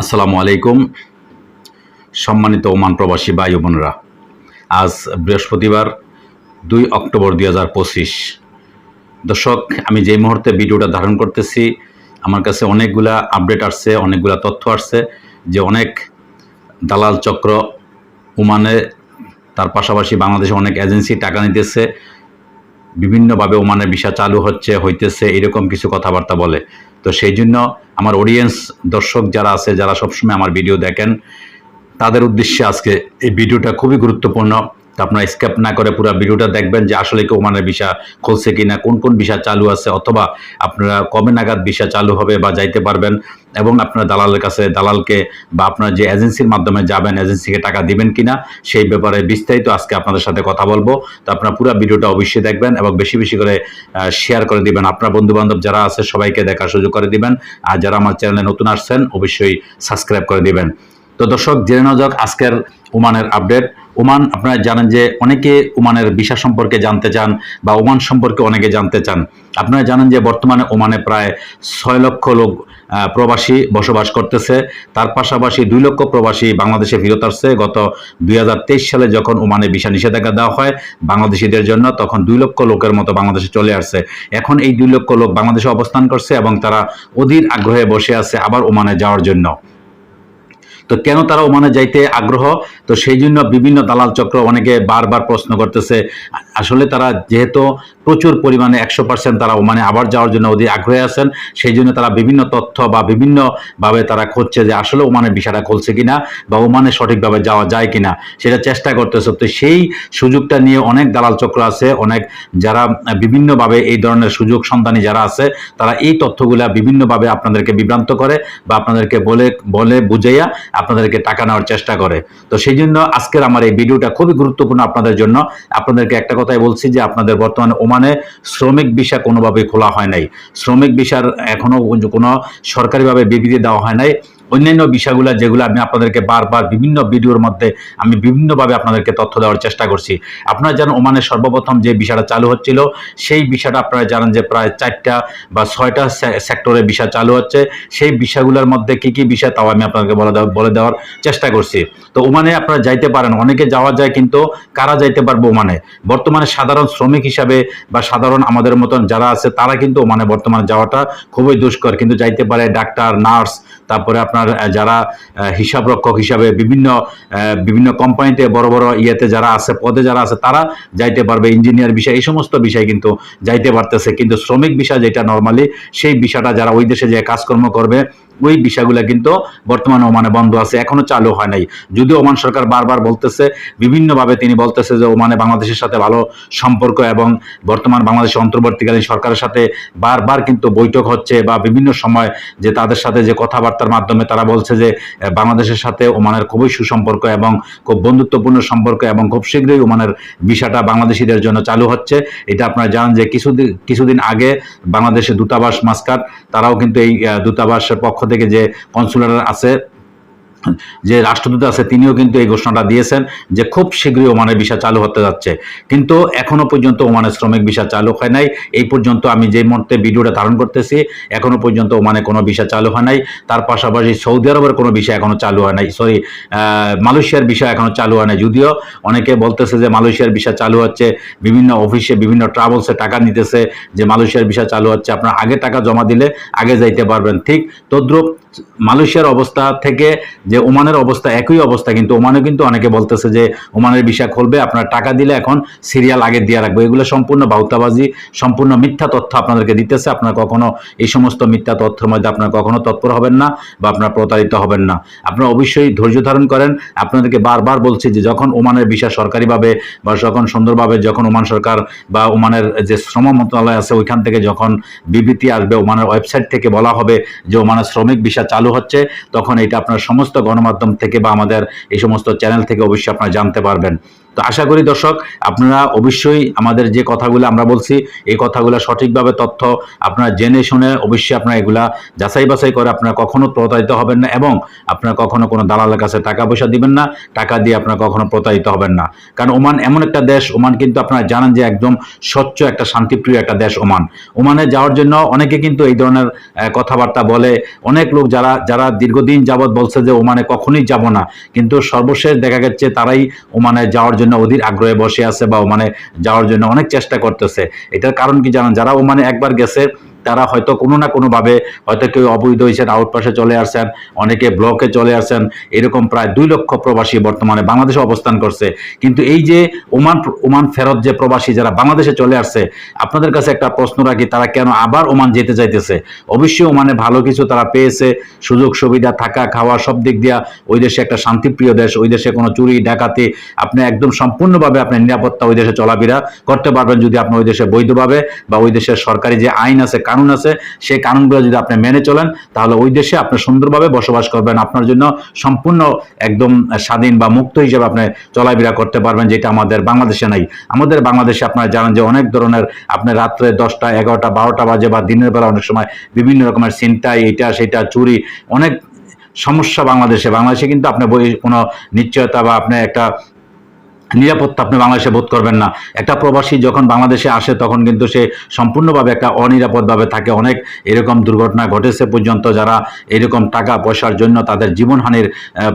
আসসালামু আলাইকুম। সম্মানিত ওমান প্রবাসী ভাই বোনেরা, আজ বৃহস্পতিবার দুই অক্টোবর দুই হাজার পঁচিশ। দর্শক, আমি যেই মুহূর্তে ভিডিওটা ধারণ করতেছি, আমার কাছে অনেকগুলা আপডেট আসছে, অনেকগুলা তথ্য আসছে যে অনেক দালাল চক্র ওমানে, তার পাশাপাশি বাংলাদেশে অনেক এজেন্সি টাকা নিতেছে। বিভিন্নভাবে ওমানের ভিসা চালু হচ্ছে, হইতেছে, এরকম কিছু কথাবার্তা বলে। তো সেই জন্য আমার অডিয়েন্স দর্শক যারা আছে, যারা সবসময় আমার ভিডিও দেখেন, তাদের উদ্দেশ্যে আজকে এই ভিডিওটা খুবই গুরুত্বপূর্ণ। তো আপনারা স্কেপ না করে পুরো ভিডিওটা দেখবেন যে আসলে কি ওমানের ভিসা খুলছে কিনা, কোন কোন ভিসা চালু আছে, অথবা আপনারা কবে নাগাদ ভিসা চালু হবে বা যাইতে পারবেন এবং আপনারা দালালের কাছে, দালালকে বা আপনার যে এজেন্সির মাধ্যমে যাবেন, এজেন্সিকে টাকা দিবেন কিনা, সেই ব্যাপারে বিস্তারিত আজকে আপনাদের সাথে কথা বলব। তো আপনারা পুরো ভিডিওটা অবশ্যই দেখবেন এবং বেশি বেশি করে শেয়ার করে দিবেন। আপনার বন্ধু বান্ধব যারা আছে, সবাইকে দেখার সুযোগ করে দিবেন। আর যারা আমার চ্যানেলে নতুন আসছেন, অবশ্যই সাবস্ক্রাইব করে দিবেন। তো দর্শক, জেনে যাক আজকের ওমানের আপডেট ওমান, আপনারা জানেন যে অনেকে ওমানের ভিসা সম্পর্কে জানতে চান বা ওমান সম্পর্কে অনেকে জানতে চান। আপনারা জানেন যে বর্তমানে ওমানে প্রায় ছয় লক্ষ লোক প্রবাসী বসবাস করতেছে। তার পাশাপাশি দুই লক্ষ প্রবাসী বাংলাদেশে ফেরত আসছে। গত দুই হাজার তেইশ সালে যখন ওমানে ভিসা নিষেধাজ্ঞা দেওয়া হয় বাংলাদেশিদের জন্য, তখন দুই লক্ষ লোকের মতো বাংলাদেশে চলে আসছে। এখন এই দুই লক্ষ লোক বাংলাদেশে অবস্থান করছে এবং তারা অধীর আগ্রহে বসে আছে আবার ওমানে যাওয়ার জন্য। তো কেন তারা ওমানে যাইতে আগ্রহ? তো সেই জন্য বিভিন্ন দালাল চক্র অনেকে বারবার প্রশ্ন করতেছে। আসলে তারা যেহেতু প্রচুর পরিমাণে একশো পার্সেন্ট তারা ওমানে আবার যাওয়ার জন্য অধীর আগ্রহে আছেন সেই জন্য তারা বিভিন্ন তথ্য বা বিভিন্নভাবে তারা খুঁজছে যে আসলে ওমানের বিষয়টা খুলছে কিনা বা ওমানে সঠিকভাবে যাওয়া যায় কিনা, সেটা চেষ্টা করতেছে। তো সেই সুযোগটা নিয়ে অনেক দালাল চক্র আছে, অনেক যারা বিভিন্নভাবে এই ধরনের সুযোগ সন্ধানী যারা আছে, তারা এই তথ্যগুলা বিভিন্নভাবে আপনাদেরকে বিভ্রান্ত করে বা আপনাদেরকে বলে বলে বুঝাইয়া আপনাদেরকে টাকা নেওয়ার চেষ্টা করে। তো সেই জন্য আজকের আমার এই ভিডিওটা খুবই গুরুত্বপূর্ণ আপনাদের জন্য। আপনাদেরকে একটা কথাই বলছি যে আপনাদের বর্তমানে ওমানে শ্রমিক ভিসা কোনোভাবে খোলা হয় নাই। শ্রমিক ভিসার এখনও কোনো সরকারিভাবে বিবৃতি দেওয়া হয় নাই। অন্যান্য বিষয়গুলো যেগুলো আমি আপনাদেরকে বারবার বিভিন্ন ভিডিওর মধ্যে আমি বিভিন্নভাবে আপনাদেরকে তথ্য দেওয়ার চেষ্টা করছি। আপনারা জানেন ওমানের সর্বপ্রথম যে বিষয়টা চালু হচ্ছিল, সেই বিষয়টা আপনারা জানেন যে প্রায় চারটা বা ছয়টা সেক্টরে বিষয় চালু হচ্ছে। সেই বিষয়গুলোর মধ্যে কি কি বিষয় তাও আমি আপনাদেরকে বলে বলে দেওয়ার চেষ্টা করছি। তো ওমানে আপনারা যাইতে পারেন, অনেকে যাওয়া যায় কিন্তু কারা যাইতে পারবে ওমানে? বর্তমানে সাধারণ শ্রমিক হিসাবে বা সাধারণ আমাদের মতন যারা আছে, তারা কিন্তু ওমানে বর্তমানে যাওয়াটা খুবই দুষ্কর। কিন্তু যাইতে পারে ডাক্তার, নার্স তারপরে আপনার যারা হিসাব রক্ষক হিসাবে বিভিন্ন বিভিন্ন কোম্পানিতে বড় বড় ইয়েতে যারা আছে, পদে যারা আছে, তারা যাইতে পারবে, ইঞ্জিনিয়ার বিষয়, এই সমস্ত বিষয় কিন্তু যাইতে পারতেছে। কিন্তু শ্রমিক বিষয় যেটা নর্মালি সেই বিষয়টা যারা ওই দেশে যে কাজকর্ম করবে ওই বিষয়গুলো কিন্তু বর্তমানে ওমানে বন্ধ আছে, এখনও চালু হয় নাই। যদিও ওমান সরকার বারবার বলতেছে, বিভিন্নভাবে তিনি বলতেছে যে ওমানে বাংলাদেশের সাথে ভালো সম্পর্ক এবং বর্তমান বাংলাদেশের অন্তর্বর্তীকালীন সরকারের সাথে বারবার কিন্তু বৈঠক হচ্ছে বা বিভিন্ন সময় যে তাদের সাথে যে কথাবার্তার মাধ্যমে তারা বলছে যে বাংলাদেশের সাথে ওমানের খুবই সুসম্পর্ক এবং খুব বন্ধুত্বপূর্ণ সম্পর্ক এবং খুব শীঘ্রই ওমানের বিষয়টা বাংলাদেশিদের জন্য চালু হচ্ছে। এটা আপনারা জানেন যে কিছুদিন কিছুদিন আগে বাংলাদেশের দূতাবাস, মাস্কাট, তারাও কিন্তু এই দূতাবাসের পক্ষ থেকে যে কনসুলার আছে যে রাষ্ট্রদূত আছে, তিনিও কিন্তু এই ঘোষণাটা দিয়েছেন যে খুব শীঘ্রই ওমানের ভিসা চালু হতে যাচ্ছে। কিন্তু এখনও পর্যন্ত ওমানের শ্রমিক ভিসা চালু হয় নাই। এই পর্যন্ত আমি যে মুহূর্তে ভিডিওটা ধারণ করতেছি, এখনও পর্যন্ত ওমানে কোনো ভিসা চালু হয় নাই। তার পাশাপাশি সৌদি আরবের কোনো ভিসা এখনও চালু হয় নাই। সরি মালয়েশিয়ার বিষয় এখনও চালু হয় নাই। যদিও অনেকে বলতেছে যে মালয়েশিয়ার ভিসা চালু হচ্ছে, বিভিন্ন অফিসে বিভিন্ন ট্রাভেলসে টাকা নিতেছে যে মালয়েশিয়ার ভিসা চালু হচ্ছে, আপনার আগে টাকা জমা দিলে আগে যাইতে পারবেন। ঠিক তদ্রুপ মালয়েশিয়ার অবস্থা থেকে যে ওমানের অবস্থা, একই অবস্থা, কিন্তু ওমানে কিন্তু অনেকে বলতেছে যে ওমানের ভিসা খুলবে আপনার টাকা দিলে এখন সিরিয়াল আগে দিয়ে রাখব। এগুলো সম্পূর্ণ বাউতাবাজি, সম্পূর্ণ মিথ্যা তথ্য আপনাদেরকে দিতেছে, আপনার কখনো এই সমস্ত মিথ্যা তথ্যের মধ্যে আপনার কখনো তৎপর হবেন না বা আপনার প্রতারিত হবেন না। আপনারা অবশ্যই ধৈর্য ধারণ করেন। আপনাদেরকে বারবার বলছি যে যখন ওমানের ভিসা সরকারিভাবে বা যখন সুন্দরভাবে যখন ওমান সরকার বা ওমানের যে শ্রম মন্ত্রণালয় আছে, ওইখান থেকে যখন বিবৃতি আসবে, ওমানের ওয়েবসাইট থেকে বলা হবে যে ওমানের শ্রমিক ভিসা চালু হচ্ছে, তখন এটা আপনার সমস্ত গণমাধ্যম থেকে বা আমাদের এই সমস্ত চ্যানেল থেকে অবশ্যই আপনারা জানতে পারবেন। তো আশা করি দর্শক, আপনারা অবশ্যই আমাদের যে কথাগুলো আমরা বলছি, এই কথাগুলো সঠিকভাবে তথ্য আপনারা জেনে শুনে অবশ্যই আপনারা এগুলা যাচাই বাছাই করে আপনারা কখনো প্রতারিত হবেন না এবং আপনারা কখনো কোনো দালালের কাছে টাকা পয়সা দিবেন না, টাকা দিয়ে আপনারা কখনো প্রতারিত হবেন না। কারণ ওমান এমন একটা দেশ, ওমান কিন্তু আপনারা জানেন যে একদম স্বচ্ছ একটা শান্তিপ্রিয় একটা দেশ ওমান। ওমানে যাওয়ার জন্য অনেকে কিন্তু এই ধরনের কথাবার্তা বলে। অনেক লোক যারা যারা দীর্ঘদিন যাবৎ বলছে যে ওমানে কখনোই যাব না, কিন্তু সর্বশেষ দেখা গেছে তারাই ওমানে যাওয়ার জন্য অধীর আগ্রহে বসে আছে বা ওমানে যাওয়ার জন্য অনেক চেষ্টা করতেছে। এটার কারণ কি জানেন? যারা ওমানে একবার গেছে তারা হয়তো কোনো না কোনোভাবে হয়তো কেউ অবৈধ হয়েছেন আউটপাসে চলে আসছেন, অনেকে ব্লকে চলে আসছেন, এরকম প্রায় দুই লক্ষ প্রবাসী বর্তমানে বাংলাদেশে অবস্থান করছে। কিন্তু এই যে ওমান ওমান ফেরত যে প্রবাসী যারা বাংলাদেশে চলে আসছে, আপনাদের কাছে একটা প্রশ্ন রাখি, তারা কেন আবার ওমান যেতে চাইতেছে? অবশ্যই ওমানে ভালো কিছু তারা পেয়েছে, সুযোগ সুবিধা, থাকা, খাওয়া, সব দিক দিয়া ওই দেশে একটা শান্তিপ্রিয় দেশ, ওই দেশে কোনো চুরি, ডাকাতি, আপনি একদম সম্পূর্ণভাবে আপনার নিরাপত্তা ওই দেশে চলাফেরা করতে পারবেন যদি আপনি ওই দেশে বৈধভাবে বা ওই দেশের সরকারি যে আইন আছে কানুন আছে, সেই কানুনগুলো যদি আপনি মেনে চলেন, তাহলে ওই দেশে আপনি সুন্দরভাবে বসবাস করবেন। আপনার জন্য সম্পূর্ণ একদম স্বাধীন বা মুক্ত হিসেবে আপনি চলাফেরা করতে পারবেন, যেটা আমাদের বাংলাদেশে নাই। আমাদের বাংলাদেশে আপনারা জানেন যে অনেক ধরনের আপনি রাত্রে দশটা, এগারোটা, বারোটা বাজে বা দিনের বেলা অনেক সময় বিভিন্ন রকমের চিন্তায় এটা, সেটা, চুরি, অনেক সমস্যা বাংলাদেশে। বাংলাদেশে কিন্তু আপনি বই- কোনো নিশ্চয়তা বা আপনি একটা নিরাপত্তা আপনি বাংলাদেশে বোধ করবেন না। একটা প্রবাসী যখন বাংলাদেশে আসে, তখন কিন্তু সে সম্পূর্ণভাবে একটা অনিরাপদভাবে থাকে। অনেক এরকম দুর্ঘটনা ঘটেছে পর্যন্ত যারা এরকম টাকা পয়সার জন্য তাদের জীবনহানির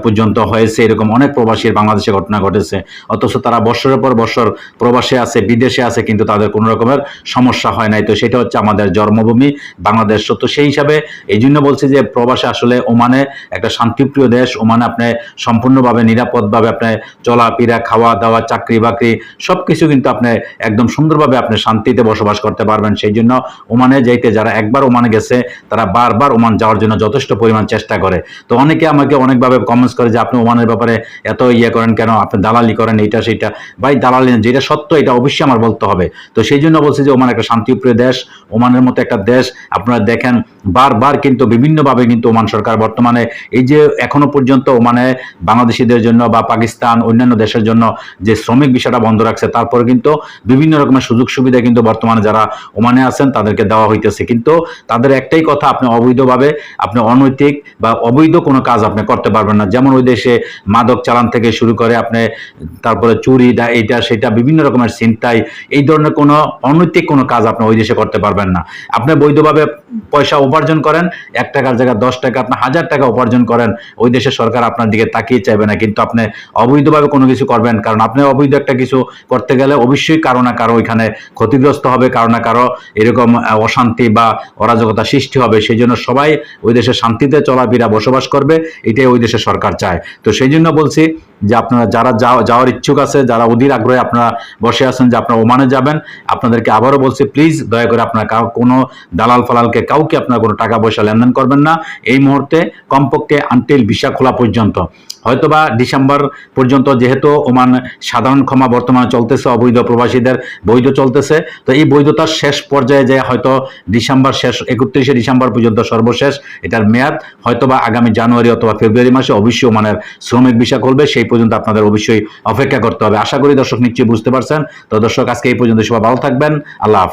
পর্যন্ত হয়েছে। এরকম অনেক প্রবাসীর বাংলাদেশে ঘটনা ঘটেছে। অথচ তারা বছরের পর বছর প্রবাসে আছে, বিদেশে আছে, কিন্তু তাদের কোনো রকমের সমস্যা হয় নাই। তো সেটা হচ্ছে আমাদের জন্মভূমি, বাংলাদেশ। তো সেই হিসাবে এই জন্য বলছি যে প্রবাসে আসলে ওমানে একটা শান্তিপ্রিয় দেশ। ওমানে আপনি সম্পূর্ণভাবে নিরাপদভাবে আপনি চলাফেরা খাওয়া দাওয়া, চাকরি বাকরি সব কিছু কিন্তু আপনি একদম সুন্দরভাবে আপনি শান্তিতে বসবাস করতে পারবেন। সেই জন্য ওমানে যাইতে, যারা একবার ওমানে গেছে, তারা বারবার ওমান যাওয়ার জন্য যথেষ্ট পরিমাণ চেষ্টা করে। তো অনেকে আমাকে অনেকভাবে কমেন্টস করে যে, আপনি ওমানের ব্যাপারে এত ইয়ে করেন কেন? আপনি দালালি করেন, এইটা, সেইটা। ভাই, দালালি যেটা সত্য, এটা অবশ্যই আমার বলতে হবে। তো সেই জন্য বলছি যে, ওমান একটা শান্তিপ্রিয় দেশ, ওমানের মতো একটা দেশ। আপনারা দেখেন, বারবার কিন্তু বিভিন্নভাবে কিন্তু ওমান সরকার বর্তমানে, এই যে এখনও পর্যন্ত ওমানে বাংলাদেশিদের জন্য বা পাকিস্তান অন্যান্য দেশের জন্য যে শ্রমিক বিষয়টা বন্ধ রাখছে, তারপরে কিন্তু বিভিন্ন রকমের সুযোগ সুবিধা কিন্তু বর্তমানে যারা ওমানে আছেন, তাদেরকে দেওয়া হইতেছে। কিন্তু তাদের একটাই কথা, আপনি অবৈধভাবে, আপনি অনৈতিক বা অবৈধ কোনো কাজ আপনি করতে পারবেন না। যেমন ওই দেশে মাদক চালান থেকে শুরু করে আপনি তারপরে চুরি, দা, এইটা, সেটা, বিভিন্ন রকমের চিন্তায় এই ধরনের কোনো অনৈতিক কোনো কাজ আপনি ওই দেশে করতে পারবেন না। আপনি বৈধভাবে পয়সা উপার্জন করেন, এক টাকার জায়গায় দশ টাকা, আপনি হাজার টাকা উপার্জন করেন, ওই দেশের সরকার আপনার দিকে তাকিয়ে চাইবে না। কিন্তু আপনি অবৈধভাবে কোনো কিছু করবেন, কারণ আপনি অবৈধ একটা কিছু করতে গেলে অবশ্যই কারও না কারও ওইখানে ক্ষতিগ্রস্ত হবে, কারও না কারও এরকম অশান্তি বা অরাজকতা সৃষ্টি হবে। সেই জন্য সবাই ওই দেশে শান্তিতে চলাফেরা, বসবাস করবে, এটাই ওই দেশের সরকার চায়। তো সেই জন্য বলছি যে আপনারা যারা যাও- যাওয়ার ইচ্ছুক আছে, যারা অধীর আগ্রহে আপনারা বসে আছেন, যে আপনারা ওমানে যাবেন, আপনাদেরকে আবারও বলছি প্লিজ দয়া করে আপনারা কোনো দালাল ফালালকে, কাউকে আপনারা কোনো টাকা পয়সা লেনদেন করবেন না। এই মুহূর্তে কমপক্ষে আনটিল ভিসা খোলা পর্যন্ত। হয়তোবা ডিসেম্বর পর্যন্ত যেহেতু ওমান সাধারণ ক্ষমা বর্তমানে চলতেছে, অবৈধ প্রবাসীদের বৈধ চলতেছে, তো এই বৈধতার শেষ পর্যায়ে যে হয়তো ডিসেম্বর শেষ, একত্রিশে ডিসেম্বর পর্যন্ত সর্বশেষ এটার মেয়াদ, হয়তোবা আগামী জানুয়ারি অথবা ফেব্রুয়ারি মাসে অবশ্যই ওমানের শ্রমিক ভিসা করবে সেই পর্যন্ত আপনাদের অবশ্যই অপেক্ষা করতে হবে। আশা করি দর্শক নিশ্চয়ই বুঝতে পারছেন। তো দর্শক, আজকে এই পর্যন্ত সবাই ভালো থাকবেন। আল্লাহ হাফেজ।